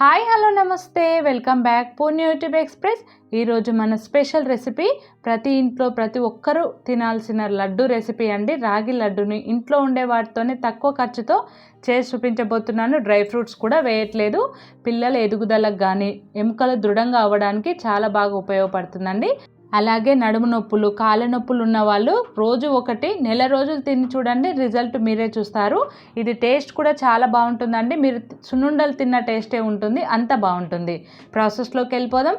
Hi hello namaste. Welcome back Purna YouTube express. ఈరోజు మన special recipe ప్రతి ఇంట్లో ప్రతి ఒక్కరూ తినాల్సిన లడ్డు రెసిపీ అండి. రాగి లడ్డుని ఇంట్లో ఉండే వాటితోనే తక్కువ ఖర్చుతో చేసి చూపించబోతున్నాను. డ్రై ఫ్రూట్స్ కూడా వేయట్లేదు. పిల్లల ఎదుగుదలకు కానీ ఎముకలు దృఢంగా అవ్వడానికి చాలా బాగా ఉపయోగపడుతుందండి. అలాగే నడుము నొప్పులు కాళ్ళ నొప్పులు ఉన్న వాళ్ళు రోజు ఒకటి నెల రోజులు తిని చూడండి రిజల్ట్ మీరే చూస్తారు. ఇది టేస్ట్ కూడా చాలా బాగుంటుందండి. మీరు సున్నుండలు తిన్న టేస్టే ఉంటుంది అంత బాగుంటుంది. ప్రాసెస్లోకి వెళ్ళిపోదాం.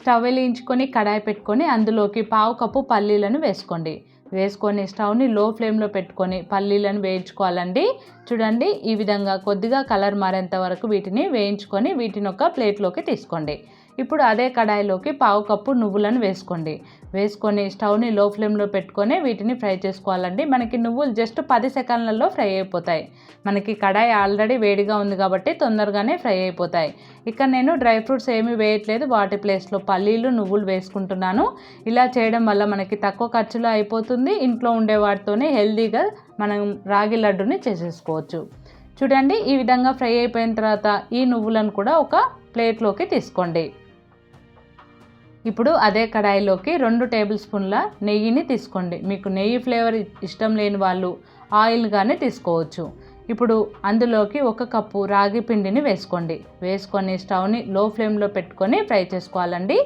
స్టవ్ వెలిగించుకొని కడాయి పెట్టుకొని అందులోకి పావు కప్పు పల్లీలను వేసుకోండి. వేసుకొని స్టవ్ని లో ఫ్లేమ్లో పెట్టుకొని పల్లీలను వేయించుకోవాలండి. చూడండి ఈ విధంగా కొద్దిగా కలర్ మారేంత వరకు వీటిని వేయించుకొని వీటిని ఒక ప్లేట్లోకి తీసుకోండి. ఇప్పుడు అదే కడాయిలోకి పావు కప్పు నువ్వులను వేసుకోండి. వేసుకొని స్టవ్ని లో ఫ్లేమ్లో పెట్టుకొని వీటిని ఫ్రై చేసుకోవాలండి. మనకి నువ్వులు జస్ట్ పది సెకండ్లలో ఫ్రై అయిపోతాయి. మనకి కడాయి ఆల్రెడీ వేడిగా ఉంది కాబట్టి తొందరగానే ఫ్రై అయిపోతాయి. ఇక్కడ నేను డ్రై ఫ్రూట్స్ ఏమీ వేయట్లేదు. వాటి ప్లేస్లో పల్లీలు నువ్వులు వేసుకుంటున్నాను. ఇలా చేయడం వల్ల మనకి తక్కువ ఖర్చులో అయిపోతుంది. ఇంట్లో ఉండే వాటితోనే హెల్తీగా మనం రాగి లడ్డుని చేసేసుకోవచ్చు. చూడండి ఈ విధంగా ఫ్రై అయిపోయిన తర్వాత ఈ నువ్వులను కూడా ఒక ప్లేట్లోకి తీసుకోండి. ఇప్పుడు అదే కడాయిలోకి రెండు టేబుల్ స్పూన్ల నెయ్యిని తీసుకోండి. మీకు నెయ్యి ఫ్లేవర్ ఇష్టం లేని వాళ్ళు ఆయిల్ కానీ తీసుకోవచ్చు. ఇప్పుడు అందులోకి ఒక కప్పు రాగి పిండిని వేసుకోండి. వేసుకొని స్టవ్ని లో ఫ్లేమ్లో పెట్టుకొని ఫ్రై చేసుకోవాలండి.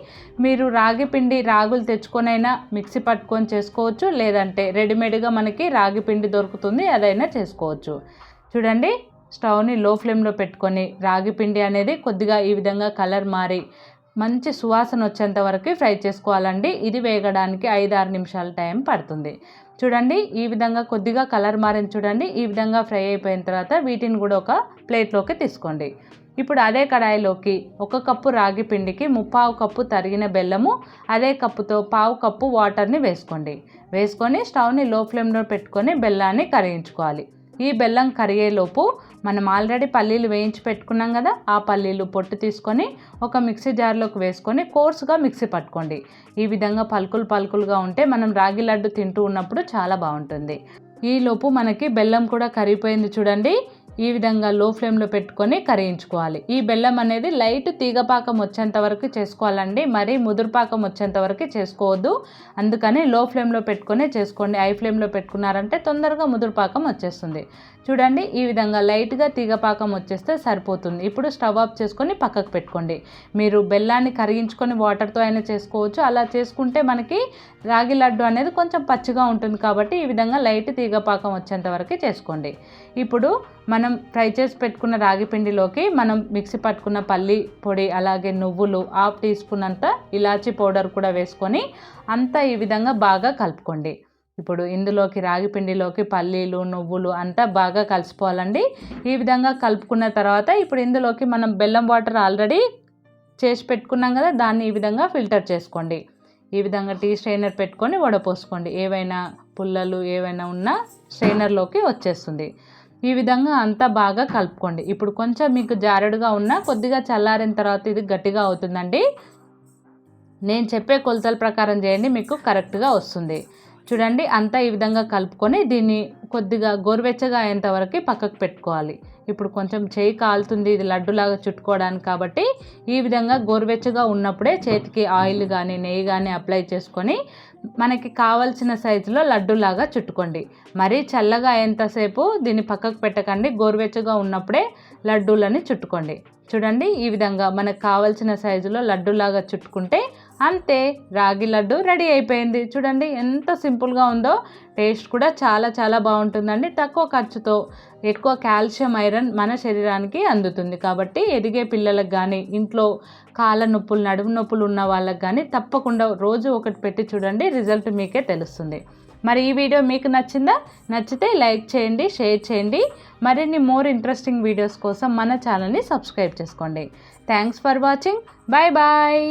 మీరు రాగి పిండి రాగులు తెచ్చుకొనైనా మిక్సీ పట్టుకొని చేసుకోవచ్చు లేదంటే రెడీమేడ్గా మనకి రాగి పిండి దొరుకుతుంది అదైనా చేసుకోవచ్చు. చూడండి స్టవ్ని లో ఫ్లేమ్లో పెట్టుకొని రాగి పిండి అనేది కొద్దిగా ఈ విధంగా కలర్ మారి మంచి సువాసన వచ్చేంత వరకు ఫ్రై చేసుకోవాలండి. ఇది వేగడానికి ఐదు ఆరు నిమిషాల టైం పడుతుంది. చూడండి ఈ విధంగా కొద్దిగా కలర్ మారిన చూడండి. ఈ విధంగా ఫ్రై అయిపోయిన తర్వాత వీటిని కూడా ఒక ప్లేట్లోకి తీసుకోండి. ఇప్పుడు అదే కడాయిలోకి ఒక కప్పు రాగి పిండికి ముప్పావు కప్పు తరిగిన బెల్లము అదే కప్పుతో పావు కప్పు వాటర్ని వేసుకోండి. వేసుకొని స్టవ్ని లో ఫ్లేమ్లో పెట్టుకొని బెల్లాన్ని కరిగించుకోవాలి. ఈ బెల్లం కరిగేలోపు మనం ఆల్రెడీ పల్లీలు వేయించి పెట్టుకున్నాం కదా ఆ పల్లీలు పొట్టు తీసుకొని ఒక మిక్సీ జార్లోకి వేసుకొని కోర్సుగా మిక్సీ పట్టుకోండి. ఈ విధంగా పలుకులు పలుకులుగా ఉంటే మనం రాగి లడ్డు తింటూ ఉన్నప్పుడు చాలా బాగుంటుంది. ఈలోపు మనకి బెల్లం కూడా కరిగిపోయింది చూడండి. ఈ విధంగా లో ఫ్లేమ్లో పెట్టుకొని కరిగించుకోవాలి. ఈ బెల్లం అనేది లైట్ తీగపాకం వచ్చేంత వరకు చేసుకోవాలండి. మరీ ముదురుపాకం వచ్చేంత వరకు చేసుకోవద్దు. అందుకని లో ఫ్లేమ్లో పెట్టుకొని చేసుకోండి. హై ఫ్లేమ్లో పెట్టుకున్నారంటే తొందరగా ముదురుపాకం వచ్చేస్తుంది. చూడండి ఈ విధంగా లైట్గా తీగపాకం వచ్చేస్తే సరిపోతుంది. ఇప్పుడు స్టవ్ ఆఫ్ చేసుకొని పక్కకు పెట్టుకోండి. మీరు బెల్లాన్ని కరిగించుకొని వాటర్తో అయినా చేసుకోవచ్చు. అలా చేసుకుంటే మనకి రాగి లడ్డు అనేది కొంచెం పచ్చిగా ఉంటుంది కాబట్టి ఈ విధంగా లైట్ తీగపాకం వచ్చేంత వరకు చేసుకోండి. ఇప్పుడు మనం ఫ్రై చేసి పెట్టుకున్న రాగి పిండిలోకి మనం మిక్సీ పట్టుకున్న పల్లి పొడి అలాగే నువ్వులు హాఫ్ టీ స్పూన్ అంతా ఇలాచీ పౌడర్ కూడా వేసుకొని అంతా ఈ విధంగా బాగా కలుపుకోండి. ఇప్పుడు ఇందులోకి రాగి పిండిలోకి పల్లీలు నువ్వులు అంతా బాగా కలిసిపోవాలండి. ఈ విధంగా కలుపుకున్న తర్వాత ఇప్పుడు ఇందులోకి మనం బెల్లం వాటర్ ఆల్రెడీ చేసి పెట్టుకున్నాం కదా దాన్ని ఈ విధంగా ఫిల్టర్ చేసుకోండి. ఈ విధంగా టీ స్ట్రైనర్ పెట్టుకొని వడపోసుకోండి. ఏవైనా పుల్లలు ఏవైనా ఉన్నా స్ట్రైనర్లోకి వచ్చేస్తుంది. ఈ విధంగా అంతా బాగా కలుపుకోండి. ఇప్పుడు కొంచెం మీకు జారడుగా ఉన్నా కొద్దిగా చల్లారిన తర్వాత ఇది గట్టిగా అవుతుందండి. నేను చెప్పే కొలతల ప్రకారం చేయండి మీకు కరెక్ట్గా వస్తుంది. చూడండి అంతా ఈ విధంగా కలుపుకొని దీన్ని కొద్దిగా గోరువెచ్చగా అయ్యేంత వరకు పక్కకు పెట్టుకోవాలి. ఇప్పుడు కొంచెం చేయి కాలుతుంది ఇది లడ్డులాగా చుట్టుకోవడానికి కాబట్టి ఈ విధంగా గోరువెచ్చగా ఉన్నప్పుడే చేతికి ఆయిల్ కానీ నెయ్యి కానీ అప్లై చేసుకొని మనకి కావలసిన సైజులో లడ్డులాగా చుట్టుకోండి. మరీ చల్లగా అయ్యేంతసేపు దీన్ని పక్కకు పెట్టకండి గోరువెచ్చగా ఉన్నప్పుడే లడ్డూలని చుట్టుకోండి. చూడండి ఈ విధంగా మనకు కావలసిన సైజులో లడ్డులాగా చుట్టుకుంటే అంతే రాగి లడ్డు రెడీ అయిపోయింది. చూడండి ఎంత సింపుల్గా ఉందో టేస్ట్ కూడా చాలా చాలా బాగుంటుందండి. తక్కువ ఖర్చుతో ఎక్కువ కాల్షియం ఐరన్ మన శరీరానికి అందుతుంది. కాబట్టి ఎదిగే పిల్లలకు కానీ ఇంట్లో కాళ్ళ నొప్పులు నడుము నొప్పులు ఉన్న వాళ్ళకి కానీ తప్పకుండా రోజు ఒకటి పెట్టి చూడండి రిజల్ట్ మీకే తెలుస్తుంది. మరి ఈ వీడియో మీకు నచ్చిందా? నచ్చితే లైక్ చేయండి షేర్ చేయండి. మరిన్ని మోర్ ఇంట్రెస్టింగ్ వీడియోస్ కోసం మన ఛానల్ని సబ్స్క్రైబ్ చేసుకోండి. Thanks for watching. Bye bye